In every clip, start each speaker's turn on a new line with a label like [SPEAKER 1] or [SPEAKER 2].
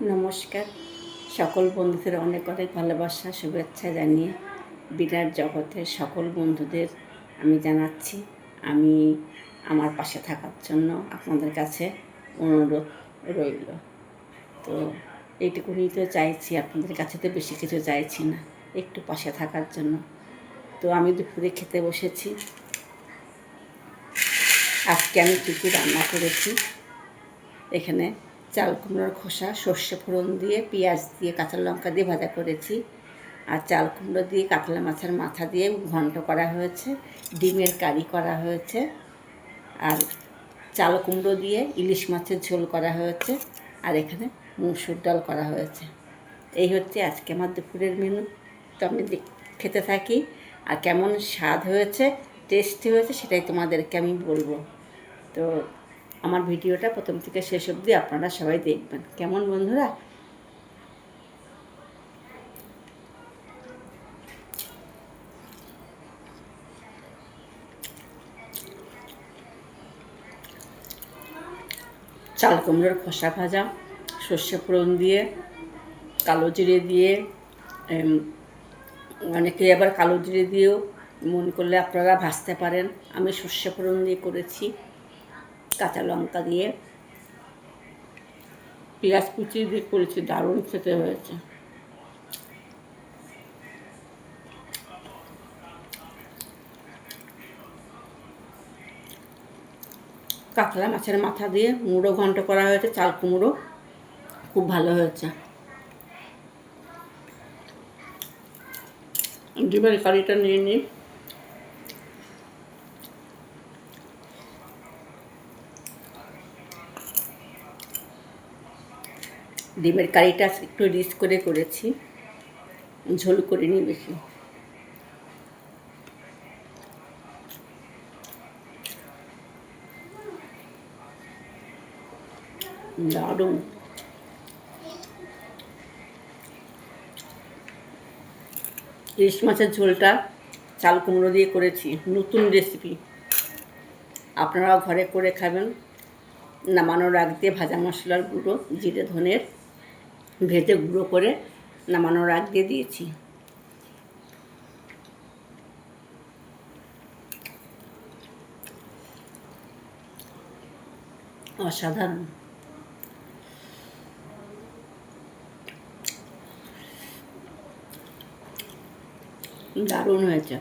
[SPEAKER 1] নমস্কার। সকল বন্ধুদের অনেক অনেক ভালোবাসা, শুভেচ্ছা জানিয়ে বিরাট জগতের সকল বন্ধুদের আমি জানাচ্ছি। আমি আমার পাশে থাকার জন্য আপনাদের কাছে অনুরোধ রইল। তো এইটুকুনি তো চাইছি, আপনাদের কাছে তো বেশি কিছু চাইছি না, একটু পাশে থাকার জন্য। তো আমি দুপুরে খেতে বসেছি। আজকে আমি কী কী রান্না করেছি, এখানে চাল কুমড়োর খোসা, সর্ষে ফোড়ন দিয়ে, পেঁয়াজ দিয়ে, কাঁচা লঙ্কা দিয়ে ভাজা করেছি। আর চাল কুমড়ো দিয়ে কাতলা মাছের মাথা দিয়ে ঘন্ট করা হয়েছে, ডিমের কারি করা হয়েছে, আর চাল কুমড়ো দিয়ে ইলিশ মাছের ঝোল করা হয়েছে, আর এখানে মুসুর ডাল করা হয়েছে। এই হচ্ছে আজকে আমার দুপুরের মেনু তো আমি খেতে থাকি, আর কেমন স্বাদ হয়েছে টেস্টি হয়েছে সেটাই তোমাদেরকে আমি বলব। তো আমার ভিডিওটা প্রথম থেকে শেষ অবধি আপনারা সবাই দেখবেন। কেমন বন্ধুরা? চাল কুমড়োর খোসা ভাজা, সর্ষে ফোড়ন দিয়ে, কালো জিরে দিয়ে অনেকে আবার কালো জিরে দিয়েও মন করলে আপনারা ভাজতে পারেন। আমি সর্ষে ফোড়ন দিয়ে করেছি। কাঁচা লঙ্কা দিয়ে পেঁয়াজ কুচি দিয়ে করেছি, দারুণ খেতে হয়েছে। কাতলা মাছের মাথা দিয়ে মুড়ো ঘন্ট করা হয়েছে, চাল কুমড়ো, খুব ভালো হয়েছে। ডিমের কারিটা নিয়ে নিই। ডিমের কারিটা একটু রিচ করে করেছি। ঝোল করে করিনি বেশি। দারুণ। ইলিশ মাছের ঝোলটা চাল কুমড়ো দিয়ে করেছি, নতুন রেসিপি আপনারাও ঘরে করে খাবেন। নামানোর আগ দিয়ে ভাজা মশলার গুঁড়ো, জিরে, ধনের ভেজে গুঁড়ো করে নামানোর আগ দিয়ে দিয়েছি। অসাধারণ। দারুণ হয়েছে।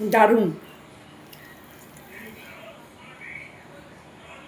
[SPEAKER 1] দারুণ।